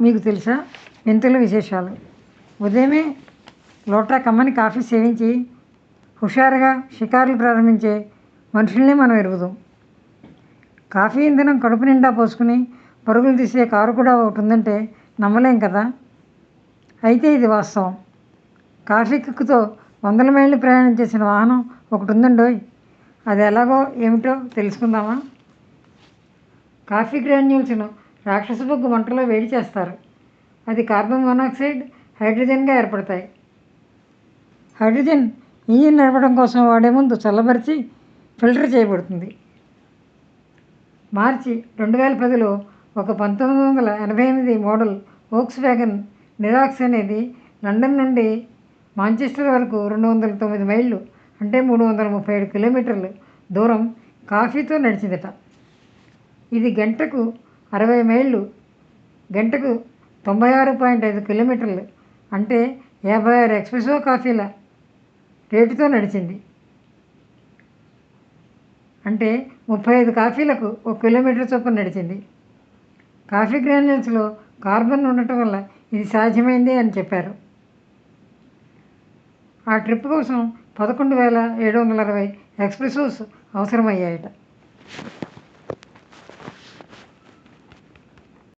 మీకు తెలుసా? వింతలు విశేషాలు. ఉదయమే లోటా కమ్మని కాఫీ సేవించి హుషారుగా షికారులు ప్రారంభించే మనుషుల్ని మనం ఎరుగుదాం. కాఫీ ఇంధనం కడుపు నిండా పోసుకుని పరుగులు తీసే కారు కూడా ఒకటి ఉందంటే నమ్మలేం కదా? అయితే ఇది వాస్తవం. కాఫీ కిక్కుతో వందల మైళ్ళు ప్రయాణం చేసిన వాహనం ఒకటి ఉందండోయ్. అది ఎలాగో ఏమిటో తెలుసుకుందామా? కాఫీ గ్రాన్యూల్స్ను రాక్షస బొగ్గు మంటలో వేడి చేస్తారు. అది కార్బన్ మోనాక్సైడ్ హైడ్రోజన్గా ఏర్పడతాయి. హైడ్రోజన్ ఇంజిన్ నడపడం కోసం వాడే ముందు చల్లబరిచి ఫిల్టర్ చేయబడుతుంది. మార్చి రెండు వేల పదిలో ఒక పంతొమ్మిది వందల ఎనభై ఎనిమిది మోడల్ ఓక్స్ వ్యాగన్ నిరాక్స్ అనేది లండన్ నుండి మాంచెస్టర్ వరకు రెండు వందల తొమ్మిది మైళ్ళు అంటే మూడు వందల ముప్పై ఏడు కిలోమీటర్లు దూరం కాఫీతో నడిచిందట. ఇది గంటకు అరవై మైళ్ళు. గంటకు తొంభై ఆరు పాయింట్ ఐదు కిలోమీటర్లు అంటే యాభై ఆరు ఎక్స్ప్రెసో కాఫీల రేటుతో నడిచింది. అంటే ముప్పై ఐదు కాఫీలకు ఒక కిలోమీటర్ చొప్పున నడిచింది. కాఫీ గ్రాన్యూల్స్లో కార్బన్ ఉండటం వల్ల ఇది సాధ్యమైంది అని చెప్పారు. ఆ ట్రిప్ కోసం పదకొండు వేల ఏడు వందల అరవై ఎక్స్ప్రెసోస్ అవసరమయ్యాయట.